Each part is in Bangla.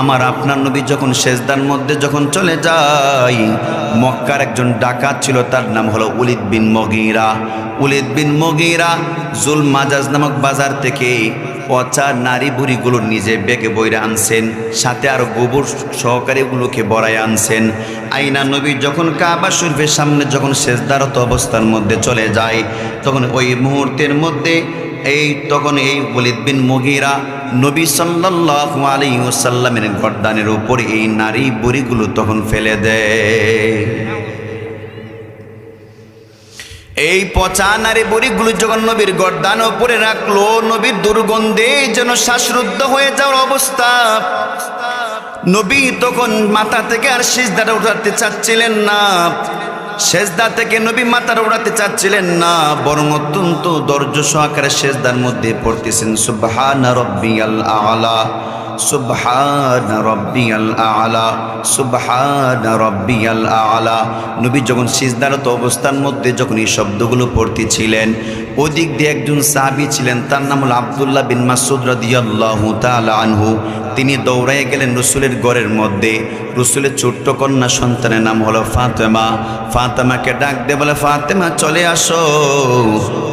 আমার আপনার নবী যখন সেজদার মধ্যে যখন চলে যায়, মক্কার একজন ডাকাত ছিল, তার নাম হলো উলিদ বিন মগিরা। উলিদ বিন মগিরা জুল মাজাজ নামক বাজার থেকে পচা নারী বুড়িগুলো নিজে বেগে বইরে আনছেন, সাথে আরও গোবর সহকারীগুলোকে বড়াই আনছেন। আইনা নবী যখন কাবা শরীফের সামনে যখন শেষদারত অবস্থার মধ্যে চলে যায়, তখন ওই মুহূর্তের মধ্যে এই তখন এই ওলিদ বিন মগিরা নবী সাল্লাল্লাহু আলাইহি ওয়াসাল্লামের গর্দানের উপর এই নারী বুড়িগুলো তখন ফেলে দেয়। এই পচা নারী বুড়িগুলো যখন নবীর গর্দান উপরে রাখল, নবীর দুর্গন্ধে যেন শ্বাসরুদ্ধ হয়ে যাওয়ার অবস্থা। নবী তখন মাথা থেকে আর সিজদাটা উঠাতে চাচ্ছিলেন না। সেজদা থেকে নবী মাথাটা উঠাতে চাচ্ছিলেন না, বরং অত্যন্ত দর্জ সহকারে সেজদার মধ্যে পড়তেছেন, সুবহানা রব্বিয়াল আলা, সুবহান রব্বিয়াল আলা, সুবহান রব্বিয়াল আলা। নবী যখন সিজদারত অবস্থার মধ্যে যখন এই শব্দগুলো পড়তেছিলেন, ওদিক দিয়ে একজন সাহাবী ছিলেন, তার নাম হল আবদুল্লাহ বিন মাসুদ রাদিয়াল্লাহু তাআলা আনহু। তিনি দৌড়াইয়া গেলেন রসুলের গড়ের মধ্যে। রসুলের ছোট্ট কন্যা সন্তানের নাম হলো ফাতেমা। ফাতেমাকে ডাক দে, বলে, ফাতেমা, চলে আসো।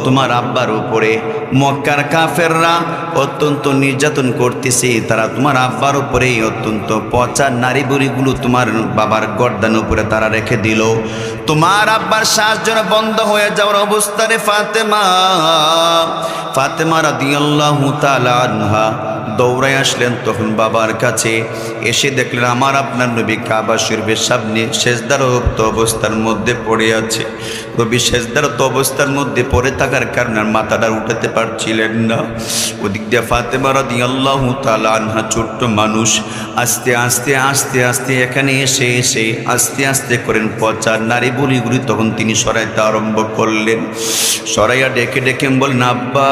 তোমার আব্বার উপরে মক্কার কাফেররা অত্যন্ত নির্যাতন করতেছে। তারা তোমার আব্বার উপরে অত্যন্ত পচা নারী বুড়িগুলো তোমার বাবার গর্দান উপরে তারা রেখে দিল। তোমার আব্বার শ্বাস যেন বন্ধ হয়ে যাওয়ার অবস্থানে ফাতেমা। ফাতেমা রাদিয়াল্লাহু দৌড়ায় আসলেন, তখন বাবার কাছে এসে দেখলেন, আমার আপনার নবী কাবা শরীফের সামনে শেষদারত অবস্থার মধ্যে পড়ে আছে। নবী শেষদারত অবস্থার মধ্যে পড়ে থাকার কারণে মাথাটা উঠাতে পারছিলেন না। ওদিক দিয়ে ফাতেমা রাদি আল্লাহ তালা আনহা ছোট্ট মানুষ আস্তে আস্তে আস্তে আস্তে এখানে এসে এসে আস্তে আস্তে করেন পচার নারী বলিগুলি তখন তিনি সরাইতে আরম্ভ করলেন। সরাইয়া ডেকে ডেকে বললেন, আব্বা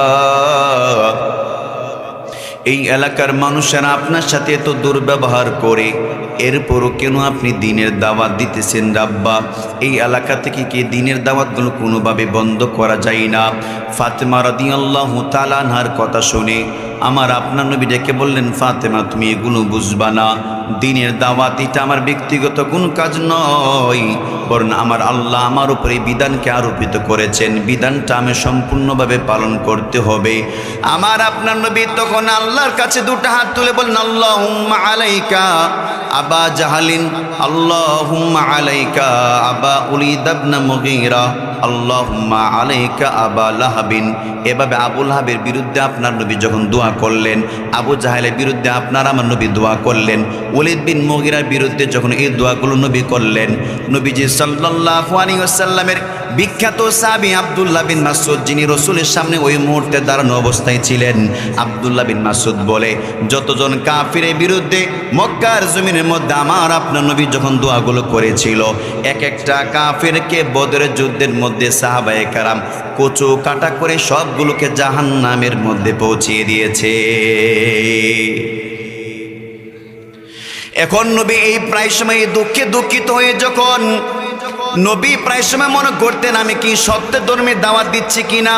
এই এলাকার মানুষেরা আপনার সাথে এত দুর্ব্যবহার করে, এরপরও কেন আপনি দিনের দাওয়াত দিতেছেন রাব্বা? এই এলাকা থেকে কি দিনের দাওয়াতগুলো কোনোভাবে বন্ধ করা যায় না? ফাতেমা রাদিয়াল্লাহু তাআলা আনহার কথা শুনে আমার আপনার নবী ডেকে বললেন, ফাতেমা, তুমি এগুলো বুঝবা না। দিনের দাওয়াত এটা আমার ব্যক্তিগত কোনো কাজ নয়। বরং আমার আল্লাহ আমার উপরে বিধানকে আরোপিত করেছেন। বিধানটা আমি সম্পূর্ণভাবে পালন করতে হবে। আমার আপনার নবী তখন আল্লাহর কাছে দুটো হাত তুলে বলেন আল্লাহ আলাইকা আবা জাহালিন আল্লাহ আলাইকা আবা উলিদাবনা মগিরা, আল্লাহুম্মা আলাইকা আবা লাহাবিন। এভাবে আবুল লাহাবের বিরুদ্ধে আপনার নবী যখন দোয়া করলেন, আবু জাহেলের বিরুদ্ধে আপনার আমার নবী দোয়া করলেন ওলিদ বিন মগিরার বিরুদ্ধে যখন এই দোয়াগুলো নবী করলেন, নবীজি সাল্লাল্লাহু বিখ্যাত সাহাবী আব্দুল্লাহ বিন মাসুদ যিনি রসুলের সামনে ওই মুহূর্তে দাঁড়ানো অবস্থায় ছিলেন। আব্দুল্লাহ বিন মাসুদ বলে, যতজন কাফিরের বিরুদ্ধে মক্কার জমিনের মধ্যে আমার আপনার নবী যখন দোয়াগুলো করেছিল এক একটা কাফিরকে বদরের যুদ্ধের মধ্যে সাহাবায়ে কারাম কচু কাটা করে সবগুলোকে জাহান নামের মধ্যে পৌঁছিয়ে দিয়েছে। এখন নবী এই প্রায় সময় দুঃখে দুঃখিত হয়ে যখন নবী প্রায় সময় মনে করতেন, আমি কি সত্যের ধর্মের দাওয়াত দিচ্ছি কিনা?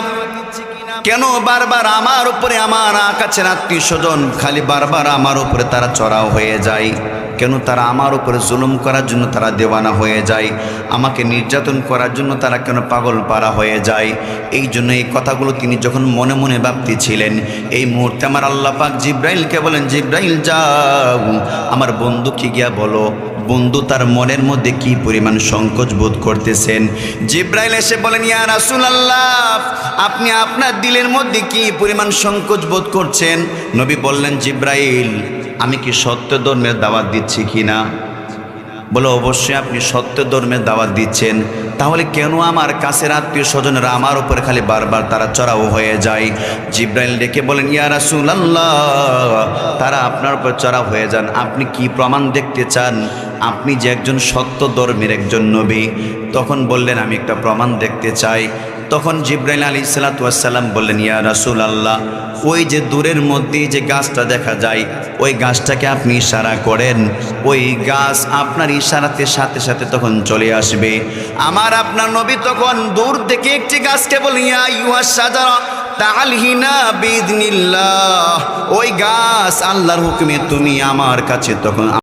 কেন বারবার আমার উপরে আমার কাছের আত্মীয় স্বজন, খালি বারবার আমার উপরে তারা চড়াও হয়ে যায়। কেন তারা আমার উপরে জুলুম করার জন্য তারা দেওয়ানা হয়ে যায়? আমাকে নির্যাতন করার জন্য তারা কেন পাগল পারা হয়ে যায়? এই জন্য এই কথাগুলো তিনি যখন মনে মনে ভাবতেছিলেন, এই মুহূর্তে আমার আল্লাহ পাক জিব্রাইলকে বলেন, জিব্রাইল, যাও। আমার বন্ধুকে গিয়া বলো বন্ধু তার মনের মধ্যে কি পরিমাণ সংকোচ বোধ করতেছেন? জিব্রাইল এসে বলেন, ইয়া রাসুল আল্লাহ আপনি আপনার দিলের মধ্যে কি পরিমাণ সংকোচ বোধ করছেন? নবী বললেন, জিব্রাইল, আমি কি সত্য ধর্মের দাওয়াত দিচ্ছি কি না বলে, অবশ্যই আপনি সত্য ধর্মের দাওয়াত দিচ্ছেন। তাহলে কেন আমার কাছের আত্মীয় স্বজনেরা আমার উপরে খালি বারবার তারা চড়াও হয়ে যায়? জিব্রাইল ডেকে বলেন, ইয়া রাসুল আল্লাহ তারা আপনার উপর চড়াও হয়ে যান। আপনি কি প্রমাণ দেখতে চান? আপনি যে একজন সত্য ধর্মের একজন নবী, তখন বললেন, আমি একটা প্রমাণ দেখতে চাই। তখন জিব্রাইল আলী সালাতাম বললেন, ইয়া রাসুল আল্লাহ ওই যে দূরের মধ্যেই যে গাছটা দেখা যায়, ওই গাছটাকে আপনি ইশারা করেন। ওই গাছ আপনার ইশারাতে সাথে সাথে তখন চলে আসবে। আমার আপনার নবী তখন দূর থেকে একটি গাছকে বলিয়া ইউহা সাজারা তালহিনা ওই গাছ আল্লাহর হুকুমে তুমি আমার কাছে তখন